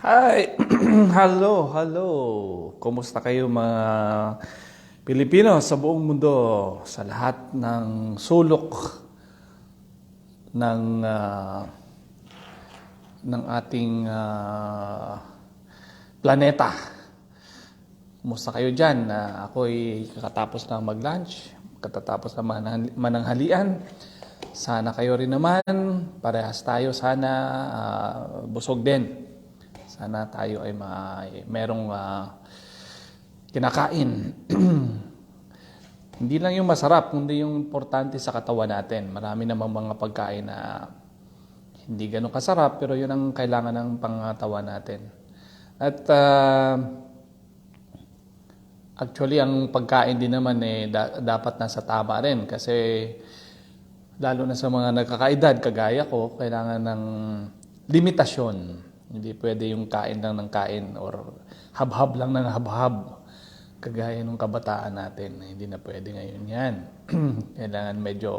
Hi! hello, hello! Kumusta kayo mga Pilipino sa buong mundo? Sa lahat ng sulok ng ah, ng ating ah, planeta. Kumusta kayo dyan? Ah, ako'y kakatapos na mag-lunch, katatapos na manang- mananghalian. Sana kayo rin naman, parehas tayo sana ah, busog din. Sana tayo ay may merong ah, kinakain. Hindi lang yung masarap, kundi yung importante sa katawan natin. Marami namang mga pagkain na hindi ganun kasarap, pero yun ang kailangan ng pangatawan natin. At ah, actually, ang pagkain din naman eh, da- dapat nasa tama rin kasi lalo na sa mga nagkakaedad, kagaya ko, kailangan ng limitasyon. Hindi pwede yung kain lang ng kain or habhab lang ng habhab. Kagaya nung kabataan natin, hindi na pwede ngayon yan. kailangan medyo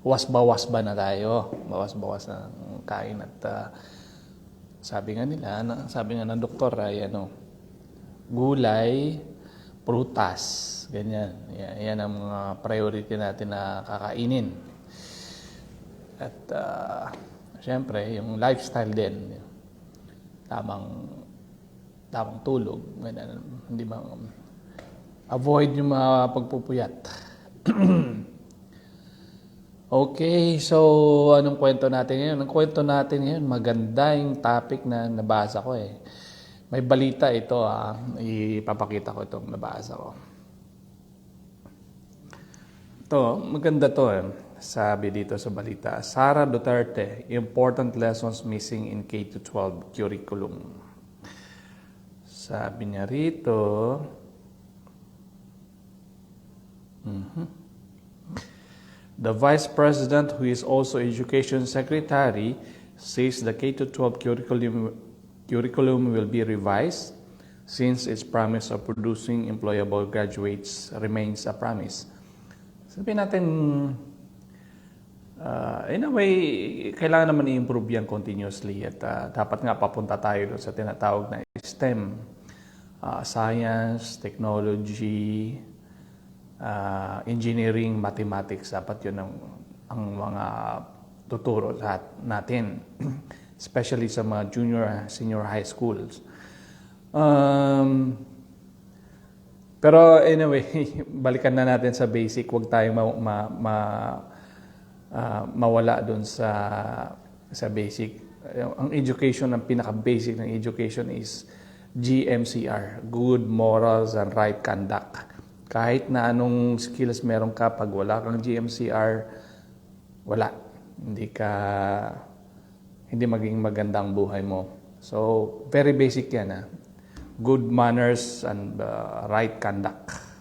wasba-wasba na tayo. Bawas-bawas ng kain at ah, sabi nga nila, na- sabi nga ng doktor ay ano, gulay, prutas, ganyan. Yan, yan ang mga priority natin na kakainin. At ah, syempre, yung lifestyle din, tamang tamang tulog, ganyan, hindi ba avoid yung mga pagpupuyat. okay, so anong kwento natin ngayon? Ang kwento natin ngayon, maganda yung topic na nabasa ko eh. May balita ito ah, ipapakita ko itong nabasa ko. Ito, maganda to eh. Sabi dito sa balita, Sara Duterte, important lessons missing in K-12 curriculum. Sabi niya rito, mhm. the Vice President, who is also Education Secretary, says the K-12 curriculum, curriculum will be revised since its promise of producing employable graduates remains a promise. Sabihin natin, uh, in a way, kailangan naman i-improve yan continuously at uh, dapat nga papunta tayo sa tinatawag na STEM. Uh, science, technology, uh, engineering, mathematics. Dapat yun ang, ang mga tuturo sa natin. Especially sa mga junior, senior high schools. Um, pero anyway, balikan na natin sa basic. Huwag tayong ma, ma, ma, ah, mawala doon sa sa basic. Ang education, ang pinaka-basic ng education is GMCR, Good Morals and Right Conduct. Kahit na anong skills meron ka, pag wala kang GMCR, wala. Hindi ka, hindi maging magandang buhay mo. So, very basic yan. Ha? Good manners and uh, right conduct.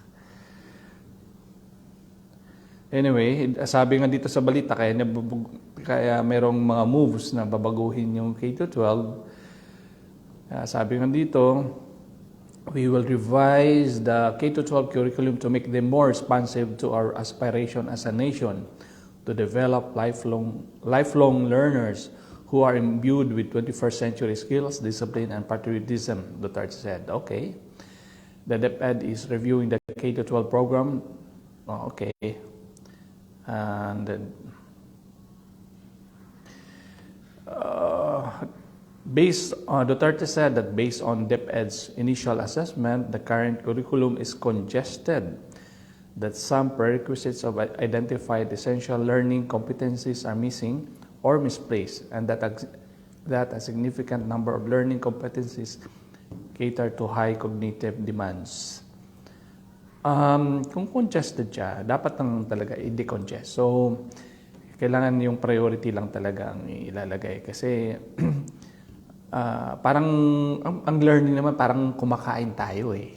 Anyway, sabi nga dito sa balita, kaya, nabubug, kaya merong mga moves na babaguhin yung K-12. Uh, sabi nga dito, we will revise the K-12 curriculum to make them more responsive to our aspiration as a nation to develop lifelong, lifelong learners who are imbued with 21st century skills, discipline, and patriotism, Duterte said. Okay. The DepEd is reviewing the K-12 program. Oh, okay. And uh, based on, Duterte said that based on DepEd's initial assessment, the current curriculum is congested, that some prerequisites of identified essential learning competencies are missing or misplaced, and that a, that a significant number of learning competencies cater to high cognitive demands. Um, kung congested siya, dapat nang talaga i-decongest. So, kailangan yung priority lang talaga ang ilalagay. Kasi, ah, parang, ang, ang learning naman, parang kumakain tayo eh.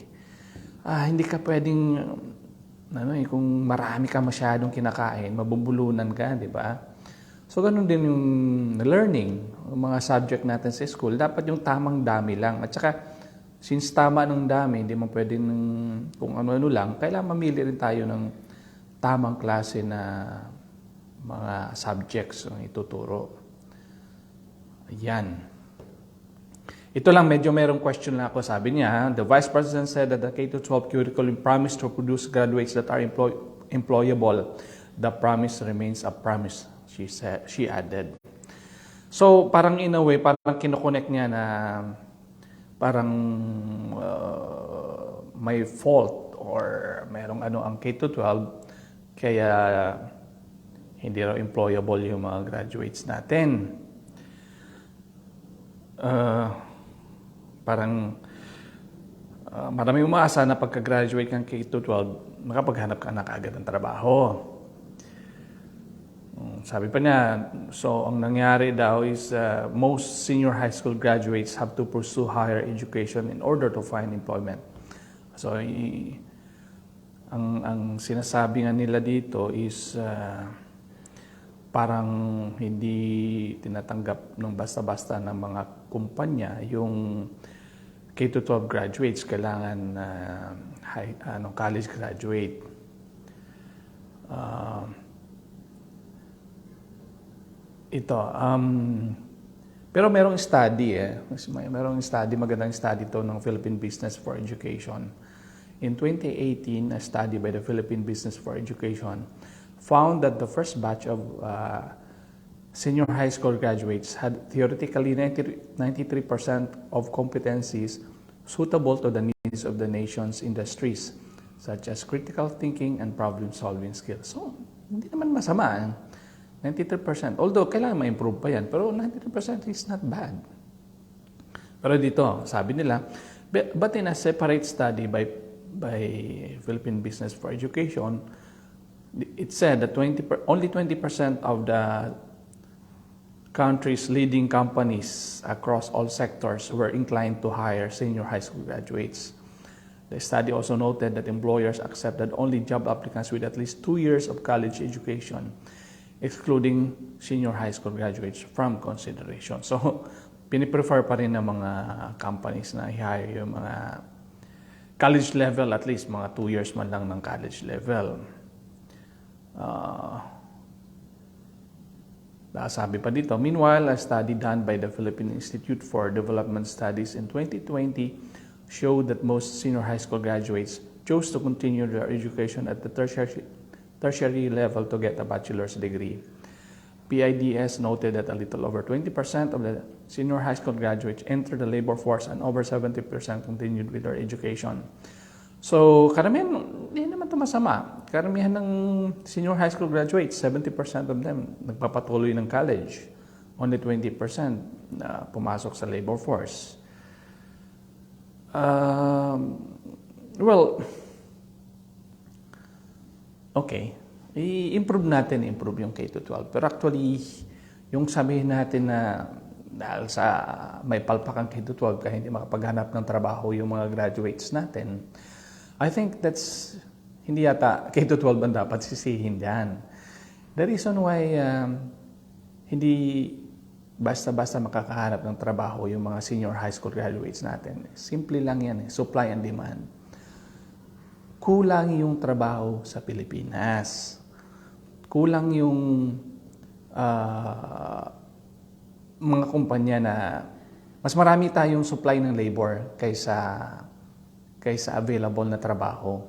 Ah, hindi ka pwedeng, ano eh, kung marami ka masyadong kinakain, mabubulunan ka, di ba? So, ganun din yung learning, yung mga subject natin sa school, dapat yung tamang dami lang. At saka, since tama ng dami, hindi mo pwedeng kung ano-ano lang, kailangan mamili rin tayo ng tamang klase na mga subjects ang ituturo. Ayan. Ito lang, medyo merong question lang ako. Sabi niya, the Vice President said that the K-12 curriculum promised to produce graduates that are employ- employable. The promise remains a promise, she said, she added. So, parang in a way, parang kinoconnect niya na parang uh, may fault or merong ano ang K-12 kaya hindi raw employable yung mga graduates natin. Uh, parang uh, marami umaasa na pagka-graduate kang K-12, makapaghanap ka na kaagad ng trabaho. Mm, Sabi pa niya, so ang nangyari daw is uh, most senior high school graduates have to pursue higher education in order to find employment. So i- ang ang sinasabi nga nila dito is uh, parang hindi tinatanggap ng basta-basta ng mga kumpanya yung K-12 graduates kailangan uh, high, ano, college graduate. Uh, ito, um, pero merong study eh. Merong study, magandang study to ng Philippine Business for Education. In 2018, a study by the Philippine Business for Education found that the first batch of uh, senior high school graduates had theoretically 90, 93% of competencies suitable to the needs of the nation's industries, such as critical thinking and problem-solving skills. So, hindi naman masama. eh. 93%. Although, kailangan ma-improve pa yan. Pero 93% is not bad. Pero dito, sabi nila, "But- in a separate study by, by Philippine Business for Education, it said that 20 per, only 20% of the country's leading companies across all sectors were inclined to hire senior high school graduates. The study also noted that employers accepted only job applicants with at least two years of college education, excluding senior high school graduates from consideration. So, piniprefer pa rin ng mga companies na i-hire yung mga college level, at least mga two years man lang ng college level. Uh, sabi pa dito, meanwhile, a study done by the Philippine Institute for Development Studies in 2020 showed that most senior high school graduates chose to continue their education at the tertiary, tertiary level to get a bachelor's degree. PIDS noted that a little over 20% of the senior high school graduates entered the labor force and over 70% continued with their education. So, karamihan, hindi naman ito masama. Karamihan ng senior high school graduates, 70% of them nagpapatuloy ng college. Only 20% na pumasok sa labor force. Um, well, okay. I-improve natin, improve yung K-12. Pero actually, yung sabihin natin na dahil sa may palpakang K-12 kaya hindi makapaghanap ng trabaho yung mga graduates natin, I think that's hindi yata K-12 ang dapat sisihin dyan. The reason why um, hindi basta-basta makakahanap ng trabaho yung mga senior high school graduates natin, simple lang yan, eh, supply and demand. Kulang yung trabaho sa Pilipinas. Kulang yung ah, mga kumpanya na mas marami tayong supply ng labor kaysa kaysa available na trabaho.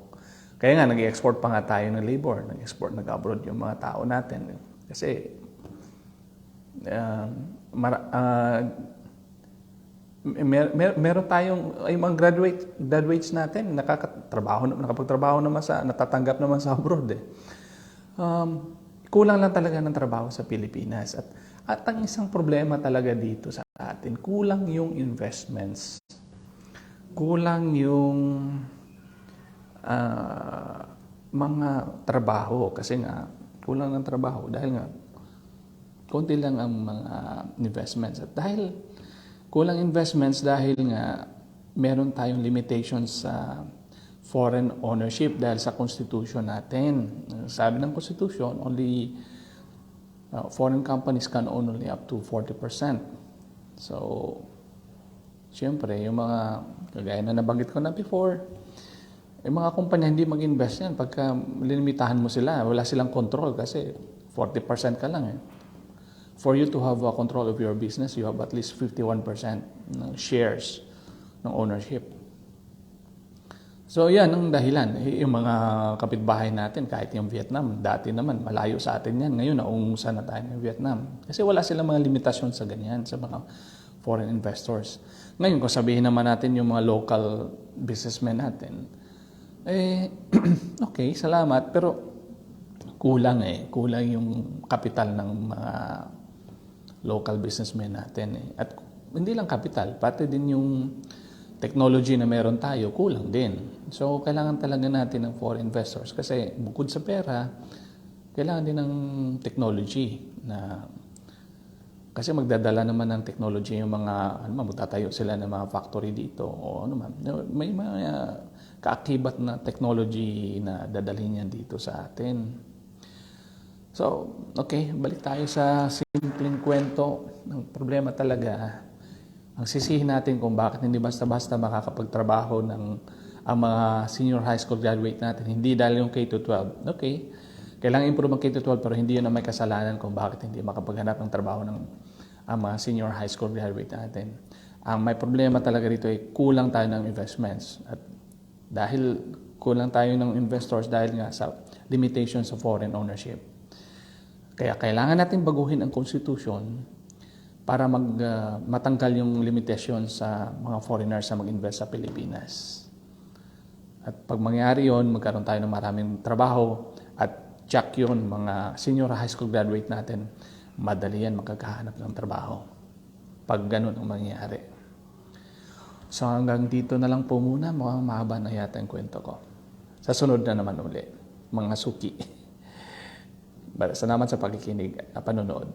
Kaya nga, nag-export pa nga tayo ng labor. Nag-export, nag-abroad yung mga tao natin. Kasi, uh, mara- ah, mer- mer- meron tayong, ay mga graduate, graduates natin, nakakatrabaho, nakapagtrabaho naman sa, natatanggap naman sa abroad eh. Um, kulang lang talaga ng trabaho sa Pilipinas. At, at ang isang problema talaga dito sa atin, kulang yung investments kulang yung ah, mga trabaho kasi nga kulang ng trabaho dahil nga konti lang ang mga investments at dahil kulang investments dahil nga meron tayong limitations sa foreign ownership dahil sa constitution natin. Sabi ng constitution, only uh, foreign companies can own only up to 40%. So, Siyempre, yung mga, kagaya na nabanggit ko na before, yung mga kumpanya hindi mag-invest yan pagka limitahan mo sila. Wala silang control kasi 40% ka lang eh. For you to have uh, control of your business, you have at least 51% ng shares ng ownership. So yan ang dahilan. Eh, Yung mga kapitbahay natin, kahit yung Vietnam, dati naman malayo sa atin yan. Ngayon, naungusan na tayo ng Vietnam. Kasi wala silang mga limitasyon sa ganyan, sa mga foreign investors. Ngayon, kung sabihin naman natin yung mga local businessmen natin, eh, okay, salamat. Pero kulang eh. Kulang yung kapital ng mga local businessmen natin eh. At hindi lang kapital, pati din yung technology na meron tayo, kulang din. So, kailangan talaga natin ng foreign investors kasi bukod sa pera, kailangan din ng technology na kasi magdadala naman ng technology yung mga, ano man, magtatayo sila ng mga factory dito o ano man. May mga kaakibat na technology na dadalhin yan dito sa atin. So, okay, balik tayo sa simpleng kwento. Ang problema talaga, ang sisihin natin kung bakit hindi basta-basta makakapagtrabaho ng ang mga senior high school graduate natin, hindi dahil yung K-12. Okay, kailangan improve ang K-12 pero hindi yun ang may kasalanan kung bakit hindi makapaghanap ng trabaho ng ang mga senior high school graduate natin. Ang may problema talaga rito ay kulang tayo ng investments. At dahil kulang tayo ng investors dahil nga sa limitations of foreign ownership. Kaya kailangan natin baguhin ang constitution para mag, uh, matanggal yung limitasyon sa mga foreigners na mag-invest sa Pilipinas. At pag mangyari yon, magkaroon tayo ng maraming trabaho at check yun, mga senior high school graduate natin, madali yan makakahanap ng trabaho. Pag ganun ang mangyari. So hanggang dito na lang po muna, mukhang mahaba na yata yung kwento ko. Sa sunod na naman uli, mga suki. Salamat sa pakikinig at panonood.